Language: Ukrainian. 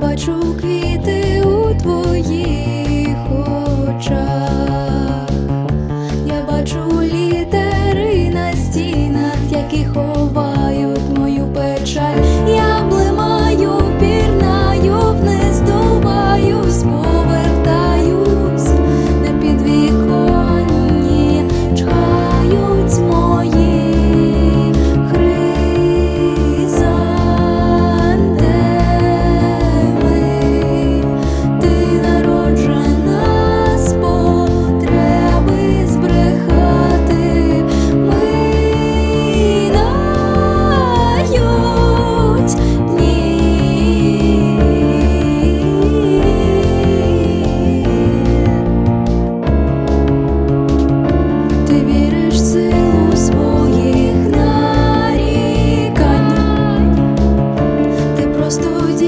бачу квіти у твоїх очах, я бачу літа.